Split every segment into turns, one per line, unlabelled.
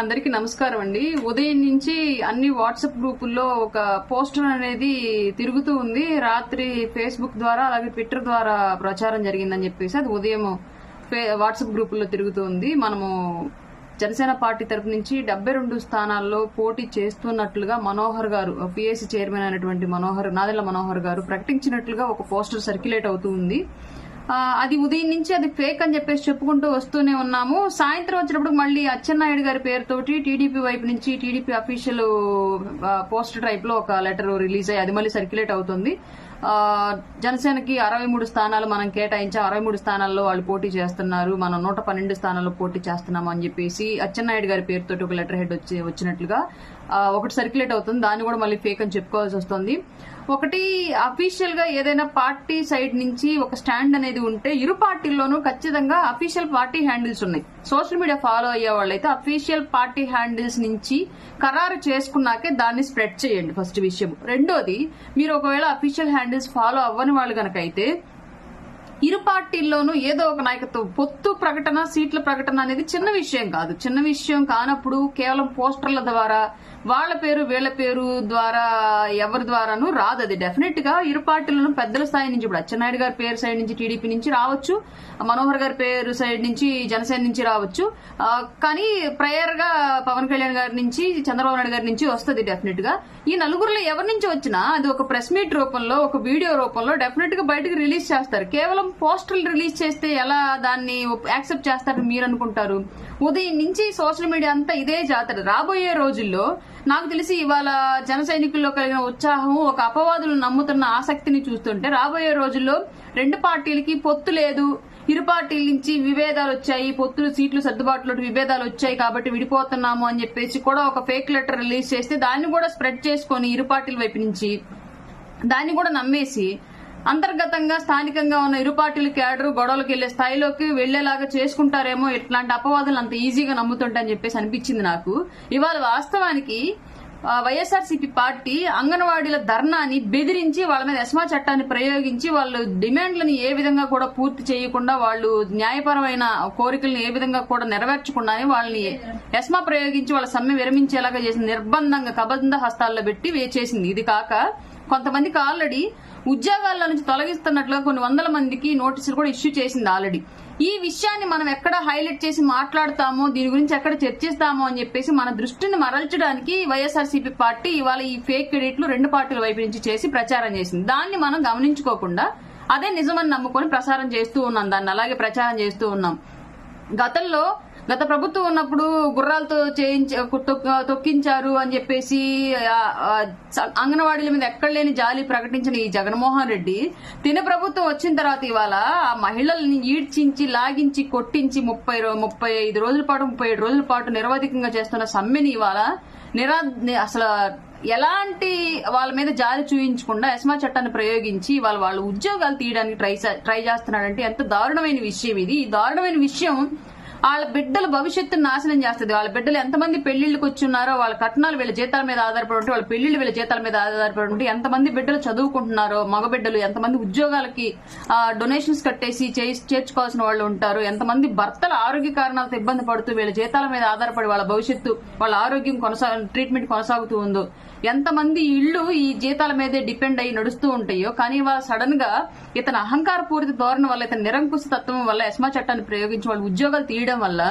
అందరికీ నమస్కారం అండి. ఉదయం నుంచి అన్ని వాట్సాప్ గ్రూపుల్లో ఒక పోస్టర్ అనేది తిరుగుతూ ఉంది. రాత్రి ఫేస్బుక్ ద్వారా అలాగే ట్విట్టర్ ద్వారా ప్రచారం జరిగిందని చెప్పేసి అది ఉదయం వాట్సాప్ గ్రూపుల్లో తిరుగుతూ ఉంది. మనము జనసేన పార్టీ తరపు నుంచి డెబ్బై రెండు స్థానాల్లో పోటీ చేస్తున్నట్లుగా మనోహర్ గారు పిఎస్సి చైర్మన్ అయినటువంటి మనోహర్ నాదెల్ల మనోహర్ గారు ప్రకటించినట్లుగా ఒక పోస్టర్ సర్క్యులేట్ అవుతూ ఉంది. అది ఉదయం నుంచి అది ఫేక్ అని చెప్పేసి చెప్పుకుంటూ వస్తూనే ఉన్నాము. సాయంత్రం వచ్చినప్పుడు మళ్ళీ అచ్చెన్నాయుడు గారి పేరుతోటి టీడీపీ వైపు నుంచి టీడీపీ అఫీషియల్ పోస్ట్ టైప్లో ఒక లెటర్ రిలీజ్ అయ్యి అది మళ్ళీ సర్క్యులేట్ అవుతుంది. జనసేనకి అరవై మూడు స్థానాలు మనం కేటాయించి అరవై మూడు స్థానాల్లో వాళ్ళు పోటీ చేస్తున్నారు. మనం నూట పన్నెండు స్థానాల్లో పోటీ చేస్తున్నాం అని చెప్పేసి అచ్చెన్నాయుడు గారి పేరుతో ఒక లెటర్ హెడ్ వచ్చి వచ్చినట్లుగా ఒకటి సర్క్యులేట్ అవుతుంది. దాన్ని కూడా మళ్ళీ ఫేక్ అని చెప్పుకోవాల్సి వస్తుంది. ఒకటి అఫీషియల్గా ఏదైనా పార్టీ సైడ్ నుంచి ఒక స్టాండ్ అనేది ఉంటే ఇరు పార్టీల్లోనూ ఖచ్చితంగా అఫీషియల్ పార్టీ హ్యాండిల్స్ ఉన్నాయి. సోషల్ మీడియా ఫాలో అయ్యే వాళ్ళైతే అఫీషియల్ పార్టీ హ్యాండిల్స్ నుంచి ఖరారు చేసుకున్నాకే దాన్ని స్ప్రెడ్ చేయండి ఫస్ట్ విషయం రెండోది మీరు ఒకవేళ అఫీషియల్ హ్యాండిల్స్ ఫాలో అవ్వని వాళ్ళు కనుక అయితే ఇరు పార్టీల్లోనూ ఏదో ఒక నాయకత్వం పొత్తు ప్రకటన సీట్ల ప్రకటన అనేది చిన్న విషయం కాదు. చిన్న విషయం కానప్పుడు కేవలం పోస్టర్ల ద్వారా వాళ్ళ పేరు వీళ్ళ పేరు ద్వారా ఎవరి ద్వారాను రాదు. అది డెఫినెట్గా ఇరు పార్టీలను పెద్దల స్థాయి నుంచి ఇప్పుడు అచ్చెన్నాయుడు గారి పేరు సైడ్ నుంచి టీడీపీ నుంచి రావచ్చు మనోహర్ గారి పేరు సైడ్ నుంచి జనసేన నుంచి రావచ్చు. కానీ ప్రయర్గా పవన్ కళ్యాణ్ గారి నుంచి చంద్రబాబు నాయుడు గారి నుంచి వస్తుంది డెఫినెట్గా. ఈ నలుగురులో ఎవరి నుంచి వచ్చినా అది ఒక ప్రెస్ మీట్ రూపంలో ఒక వీడియో రూపంలో డెఫినెట్గా బయటకు రిలీజ్ చేస్తారు. కేవలం పోస్టర్లు రిలీజ్ చేస్తే ఎలా దాన్ని యాక్సెప్ట్ చేస్తారని మీరు అనుకుంటారు? ఉదయం నుంచి సోషల్ మీడియా అంతా ఇదే జాతర. రాబోయే రోజుల్లో నాకు తెలిసి ఇవాళ జన సైనికుల్లో కలిగిన ఉత్సాహం ఒక అపవాదులు నమ్ముతున్న ఆసక్తిని చూస్తుంటే రాబోయే రోజుల్లో రెండు పార్టీలకి పొత్తు లేదు. ఇరు పార్టీల నుంచి విభేదాలు వచ్చాయి. పొత్తులు సీట్లు సర్దుబాటులో విభేదాలు వచ్చాయి కాబట్టి విడిపోతున్నాము అని చెప్పేసి కూడా ఒక ఫేక్ లెటర్ రిలీజ్ చేస్తే దాన్ని కూడా స్ప్రెడ్ చేసుకొని ఇరు పార్టీల వైపు నుంచి దాన్ని కూడా నమ్మేసి అంతర్గతంగా స్థానికంగా ఉన్న ఇరు పార్టీలు క్యాడర్ గొడవలకు వెళ్ళే స్థాయిలోకి వెళ్ళేలాగా చేసుకుంటారేమో ఇట్లాంటి అపవాదులు అంత ఈజీగా నమ్ముతుంటని చెప్పేసి అనిపించింది నాకు. ఇవాళ వాస్తవానికి వైఎస్ఆర్సీపీ పార్టీ అంగన్వాడీల ధర్నాని బెదిరించి వాళ్ళ మీద ఎస్మా చట్టాన్ని ప్రయోగించి వాళ్ళు డిమాండ్లను ఏ విధంగా కూడా పూర్తి చేయకుండా వాళ్ళు న్యాయపరమైన కోరికలను ఏ విధంగా కూడా నెరవేర్చకుండానే వాళ్ళని ఎస్మా ప్రయోగించి వాళ్ళ సమ్మె విరమించేలాగా చేసిన నిర్బంధంగా కబంధ హస్తాల్లో పెట్టి వేచేసింది. ఇది కాక కొంతమందికి ఆల్రెడీ ఉద్యోగాల నుంచి తొలగిస్తున్నట్లుగా కొన్ని వందల మందికి నోటీసులు కూడా ఇష్యూ చేసింది ఆల్రెడీ. ఈ విషయాన్ని మనం ఎక్కడ హైలైట్ చేసి మాట్లాడతామో దీని గురించి ఎక్కడ చర్చిస్తామో అని చెప్పేసి మన దృష్టిని మరల్చడానికి వైఎస్ఆర్సీపీ పార్టీ ఇవాళ ఈ ఫేక్ క్రెడిట్లు రెండు పార్టీల వైపు నుంచి చేసి ప్రచారం చేసింది. దాన్ని మనం గమనించుకోకుండా అదే నిజమని నమ్ముకొని ప్రసారం చేస్తూ ఉన్నాం దాన్ని. అలాగే ప్రచారం చేస్తూ ఉన్నాం. గతంలో గత ప్రభుత్వం ఉన్నప్పుడు గుర్రాలతో చేయించ తొక్కించారు అని చెప్పేసి అంగన్వాడీల మీద ఎక్కడ లేని జాలి ప్రకటించిన ఈ జగన్మోహన్ రెడ్డి తిన ప్రభుత్వం వచ్చిన తర్వాత ఇవాళ ఆ మహిళల్ని ఈడ్చించి లాగించి కొట్టించి ముప్పై ముప్పై ఐదు రోజుల పాటు ముప్పై ఏడు రోజుల పాటు నిరవధికంగా చేస్తున్న సమ్మెని ఇవాళ నిరా అసలు ఎలాంటి వాళ్ళ మీద జాలి చూయించకుండా ఎస్మా చట్టాన్ని ప్రయోగించి వాళ్ళ వాళ్ళ ఉద్యోగాలు తీయడానికి ట్రై చే- ట్రై చేస్తున్నాడంటే ఎంత దారుణమైన విషయం ఇది. ఈ దారుణమైన విషయం వాళ్ళ బిడ్డల భవిష్యత్తు నాశనం చేస్తుంది. వాళ్ళ బిడ్డలు ఎంతమంది పెళ్ళిళ్ళకి వచ్చి ఉన్నారో వాళ్ళ కట్నాలు వీళ్ళ జీతాల మీద ఆధారపడి ఉంటే వాళ్ళ పెళ్ళిళ్ళు వీళ్ళ జీతాల మీద ఆధారపడి ఉంటే ఎంతమంది బిడ్డలు చదువుకుంటున్నారో మగ బిడ్డలు ఎంతమంది ఉద్యోగాలకి డొనేషన్స్ కట్టేసి చేర్చుకోవాల్సిన వాళ్ళు ఉంటారు ఎంతమంది భర్తల ఆరోగ్య కారణాలతో ఇబ్బంది పడుతూ వీళ్ళ జీతాల మీద ఆధారపడి వాళ్ళ భవిష్యత్తు వాళ్ళ ఆరోగ్యం కొనసా ట్రీట్మెంట్ కొనసాగుతూ ఉందో ఎంతమంది ఇళ్ళు ఈ జీతాల మీదే డిపెండ్ అయ్యి నడుస్తూ ఉంటాయో కానీ వాళ్ళు సడన్గా ఇతను అహంకార పూరిత ధోరణి వల్ల ఇతని నిరంకుశ తత్వం వల్ల ఎస్మా చట్టాన్ని ప్రయోగించి వాళ్ళు ఉద్యోగాలు తీయడం వల్ల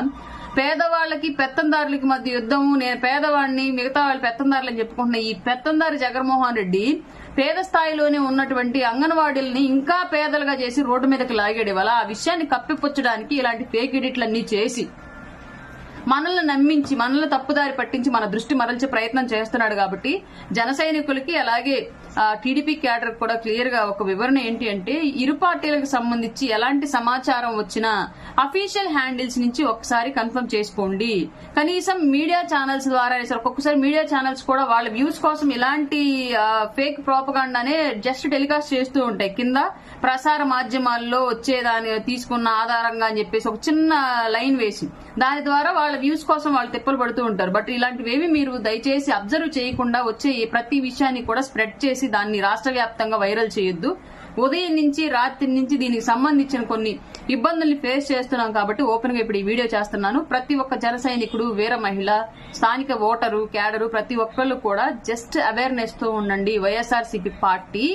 పేదవాళ్ళకి పెత్తందారులకి మధ్య యుద్ధము నేను పేదవాడిని మిగతా వాళ్ళు పెత్తందారులు అని చెప్పుకుంటున్న ఈ పెత్తందారి జగన్మోహన్ రెడ్డి పేద స్థాయిలోనే ఉన్నటువంటి అంగన్వాడీలని ఇంకా పేదలుగా చేసి రోడ్డు మీదకి లాగాడు. వల్ల ఆ విషయాన్ని కప్పిపుచ్చడానికి ఇలాంటి ఫేక్ ఎడిట్లన్నీ చేసి మనల్ని నమ్మించి మనల్ని తప్పుదారి పట్టించి మన దృష్టి మరల్చే ప్రయత్నం చేస్తున్నాడు కాబట్టి జన సైనికులకి అలాగే టీడీపీ క్యాడర్ కూడా క్లియర్గా ఒక వివరణ ఏంటి అంటే ఇరు పార్టీలకు సంబంధించి ఎలాంటి సమాచారం వచ్చినా అఫీషియల్ హ్యాండిల్స్ నుంచి ఒకసారి కన్ఫర్మ్ చేసుకోండి. కనీసం మీడియా ఛానల్స్ ద్వారా ఒక్కొక్కసారి మీడియా ఛానల్స్ కూడా వాళ్ళ వ్యూస్ కోసం ఇలాంటి ఫేక్ ప్రోపగాండానే జస్ట్ టెలికాస్ట్ చేస్తూ ఉంటాయి. కింద ప్రసార మాధ్యమాల్లో వచ్చేదాని తీసుకున్న ఆధారంగా అని చెప్పేసి ఒక చిన్న లైన్ వేసి దాని ద్వారా వాళ్ళ వ్యూస్ కోసం వాళ్ళు తిప్పలు పడుతూ ఉంటారు. బట్ ఇలాంటివేవి మీరు దయచేసి అబ్జర్వ్ చేయకుండా వచ్చే ప్రతి విషయాన్ని కూడా స్ప్రెడ్ చేసి చేసి దాన్ని రాష్ట్ర వ్యాప్తంగా వైరల్ చేయొద్దు. ఉదయం నుంచి రాత్రి నుంచి దీనికి సంబంధించిన కొన్ని ఇబ్బందుల్ని ఫేస్ చేస్తున్నాం కాబట్టి ఓపెన్గా ఇప్పుడు ఈ వీడియో చేస్తున్నాను. ప్రతి ఒక్క జన సైనికుడు వీర మహిళ స్థానిక ఓటరు క్యాడరు ప్రతి ఒక్కళ్ళు కూడా జస్ట్ అవేర్నెస్తో ఉండండి. వైఎస్ఆర్సీపీ పార్టీ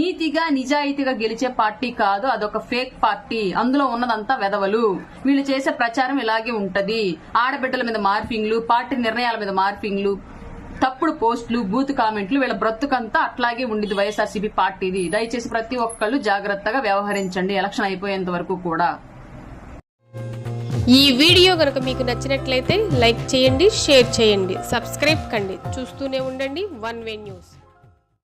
నీతిగా నిజాయితీగా గెలిచే పార్టీ కాదు. అదొక ఫేక్ పార్టీ. అందులో ఉన్నదంతా వెదవలు. వీళ్ళు చేసే ప్రచారం ఇలాగే ఉంటది. ఆడబిడ్డల మీద మార్పింగ్లు పార్టీ నిర్ణయాల మీద మార్పింగ్లు తప్పుడు పోస్టులు బూత్ కామెంట్లు వీళ్ళ బ్రతుకంతా అట్లాగే ఉండిది వైఎస్ఆర్సీపీ పార్టీది. దయచేసి ప్రతి ఒక్కళ్ళు జాగ్రత్తగా వ్యవహరించండి. ఎలక్షన్ అయిపోయేంత వరకు కూడా.
ఈ వీడియో కనుక మీకు నచ్చినట్లయితే లైక్ చేయండి షేర్ చేయండి సబ్స్క్రైబ్ కండి. చూస్తూనే ఉండండి వన్ వే న్యూస్.